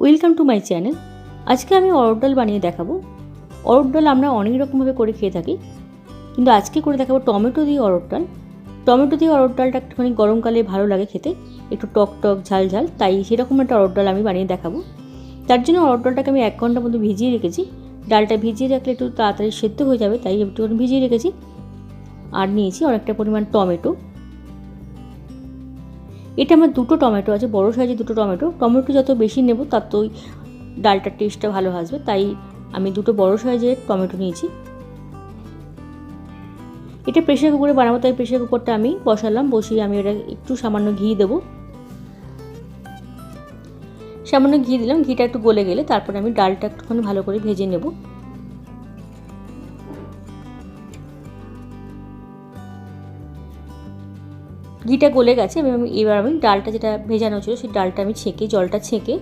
Welcome to my channel আজকে আমি অরড় ডাল বানিয়ে দেখাবো। অরড় ডাল আমরা অনেক রকমভাবে করে খেয়ে থাকি। কিন্তু আজকে করে দেখাবো টমেটো দিয়ে অরড় ডাল। টমেটো দিয়ে অরড় ডালটা একটুখানি গরমকালে ভালো লাগে খেতে। একটু টক টক, ঝাল ঝাল। তাই সেরকম একটা অরড় ডাল আমি বানিয়ে দেখাবো। তার জন্য অরড় ডালটাকে আমি এক ঘণ্টার মতো ভিজিয়ে রেখেছি। ডালটা ভিজিয়ে রাখলে একটু তাড়াতাড়ি সেদ্ধ হয়ে যাবে, তাই একটুখানি ভিজিয়ে রেখেছি। আর নিয়েছি অনেকটা পরিমাণ টমেটো। এটা আমার দুটো টমেটো আছে, বড় সাইজের দুটো টমেটো। টমেটো যত বেশি নেব, ততই ডালটার টেস্টটা ভালো আসবে। তাই আমি দুটো বড় সাইজের টমেটো নিয়েছি। এটা প্রেশার কুকারে বানাবো, তাই প্রেশার কুকারটা আমি বসালাম। বসিয়ে আমি এটা একটু সামান্য ঘি দেবো। সামান্য ঘি দিলাম। ঘিটা একটু গলে গেলে তারপরে আমি ডালটা একটুখানি ভালো করে ভেজে নেব। ঘিটা গলে গেছে, এবার আমি ডালটা যেটা ভেজানো ছিল, সেই ডালটা আমি ছেঁকে, জলটা ছেঁকে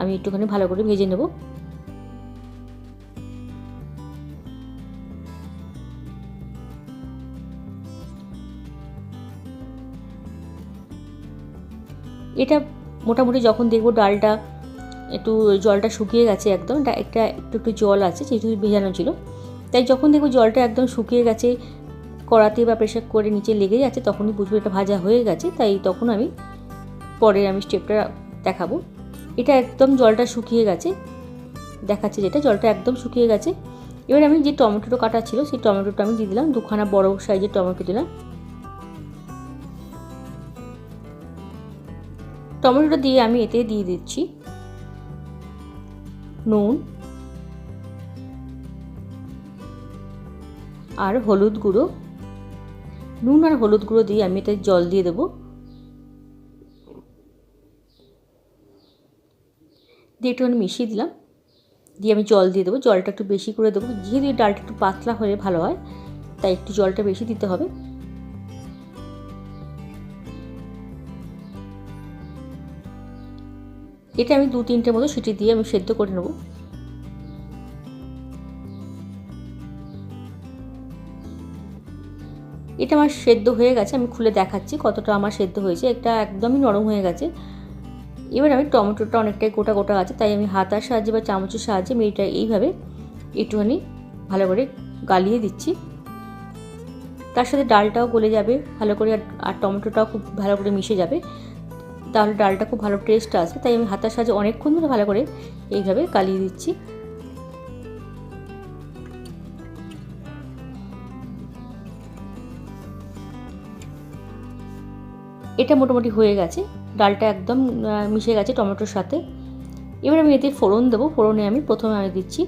আমি একটুখানি ভালো করে ভেজে নেব। এটা মোটামুটি যখন দেখব ডালটা একটু জলটা শুকিয়ে গেছে একদম একটা একটু একটু জল আছে, যেহেতু ভেজানো ছিল। তাই যখন দেখব জলটা একদম শুকিয়ে গেছে কড়াতে বা প্রেশার করে নিচে লেগে যাচ্ছে তখনই বুঝব এটা ভাজা হয়ে গেছে, তাই তখন আমি পরে আমি স্টেপটা দেখাবো। এটা একদম জলটা শুকিয়ে গেছে, দেখাচ্ছে যেটা, জলটা একদম শুকিয়ে গেছে। এবার আমি যে টমেটোটা কাটা ছিল, সেই টমেটোটা আমি দিয়ে দিলাম দুখানা বড় সাইজের টমেটো দিলাম। টমেটোটা দিয়ে আমি এতে দিয়ে দিচ্ছি নুন আর হলুদ গুঁড়ো। নুন আর হলুদ গুঁড়ো দিয়ে আমি এতে জল দিয়ে দেবো। দিয়ে একটুখানি মিশিয়ে দিলাম। দিয়ে আমি জল দিয়ে দেবো। জলটা একটু বেশি করে দেবো। যেহেতু ডালটা একটু পাতলা হলে ভালো হয়, তাই একটু জলটা বেশি দিতে হবে। এটা আমি দু তিনটে মতো সিটি দিয়ে আমি সেদ্ধ করে নেব। এটা আমার সেদ্ধ হয়ে গেছে, আমি খুলে দেখাচ্ছি কতটা আমার সেদ্ধ হয়েছে এটা একদমই নরম হয়ে গেছে। এবার আমি টমেটোটা অনেকটাই গোটা গোটা আছে, তাই আমি হাতার সাহায্যে বা চামচের সাহায্যে আমি এটা এইভাবে একটুখানি ভালো করে গালিয়ে দিচ্ছি। তার সাথে ডালটাও গলে যাবে, ভালো করে আর টমেটোটাও খুব ভালো করে মিশে যাবে। তাহলে ডালটা খুব ভালো টেস্ট আসবে, তাই আমি হাতার সাহায্যে অনেকক্ষণ ধরে ভালো করে এইভাবে গালিয়ে দিচ্ছি। এটা মোটামুটি হয়ে গেছে। ডালটা একদম মিশে গেছে টমেটোর সাথে। এবার আমি এতে ফোড়ন দেবো। ফোড়নে আমি প্রথমে আমি দিচ্ছি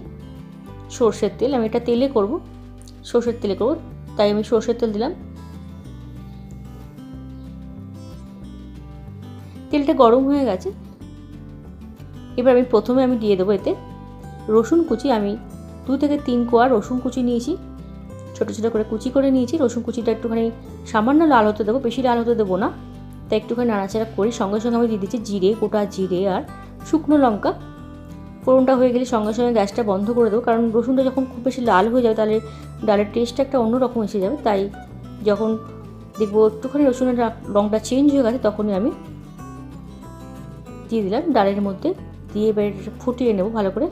সর্ষের তেল। আমি এটা তেলে করব, সর্ষের তেলে করব। তাই আমি সর্ষের তেল দিলাম। তেলটা গরম হয়ে গেছে। এবার আমি প্রথমে আমি দিয়ে দেবো এতে রসুন কুচি। আমি দু থেকে তিন কোয়া রসুন কুচি নিয়েছি। ছোটো ছোটো করে কুচি করে নিয়েছি। রসুন কুচিটা একটুখানি সামান্য লাল হতে দেবো, বেশি লাল হতে দেবো না। তাই একটুখানি নাড়াচাড়া করি সঙ্গে সঙ্গে আমি দিয়ে দিচ্ছি জিরে, গোটা জিরে আর শুকনো লঙ্কা। ফোড়নটা হয়ে গেলে সঙ্গে সঙ্গে গ্যাসটা বন্ধ করে দেবো, কারণ রসুনটা যখন খুব বেশি লাল হয়ে যাবে তাহলে ডালের টেস্টটা একটা অন্যরকম এসে যাবে। তাই যখন দেখব একটুখানি রসুনের রঙটা চেঞ্জ হয়ে গেছে, তখনই আমি দিয়ে দিলাম। ডালের মধ্যে দিয়ে এবার ফুটিয়ে নেব ভালো করে।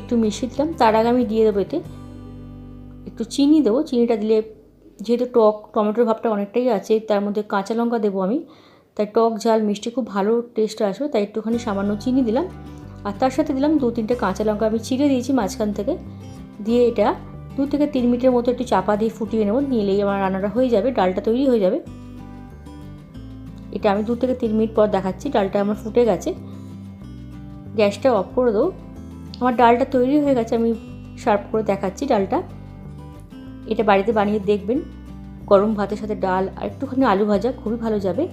একটু মিশিয়ে দিলাম। তার আগে আমি দিয়ে দেবো এতে একটু চিনি দেবো। চিনিটা দিলে যেহেতু টক, টমেটোর ভাবটা অনেকটাই আছে, তার মধ্যে কাঁচা লঙ্কা দেবো আমি। তাই টক, ঝাল, মিষ্টি খুব ভালো টেস্ট আসবে, তাই একটুখানি সামান্য চিনি দিলাম। আর তার সাথে দিলাম দু তিনটে কাঁচা লঙ্কা আমি চিড়ে দিয়েছি মাঝখান থেকে। দিয়ে এটা দু থেকে তিন মিনিটের মতো একটু চাপা দিয়ে ফুটিয়ে নেব। নিলেই আমার রান্নাটা হয়ে যাবে, ডালটা তৈরি হয়ে যাবে। এটা আমি দু থেকে তিন মিনিট পর দেখাচ্ছি, ডালটা আমার ফুটে গেছে। গ্যাসটা অফ করে দেবো। আমার ডালটা তৈরি হয়ে গেছে, আমি সার্ভ করে দেখাচ্ছি ডালটা। এটা বাড়িতে বানিয়ে দেখবেন, গরম ভাতের সাথে ডাল আর একটুখানি আলু ভাজা খুবই ভালো যাবে।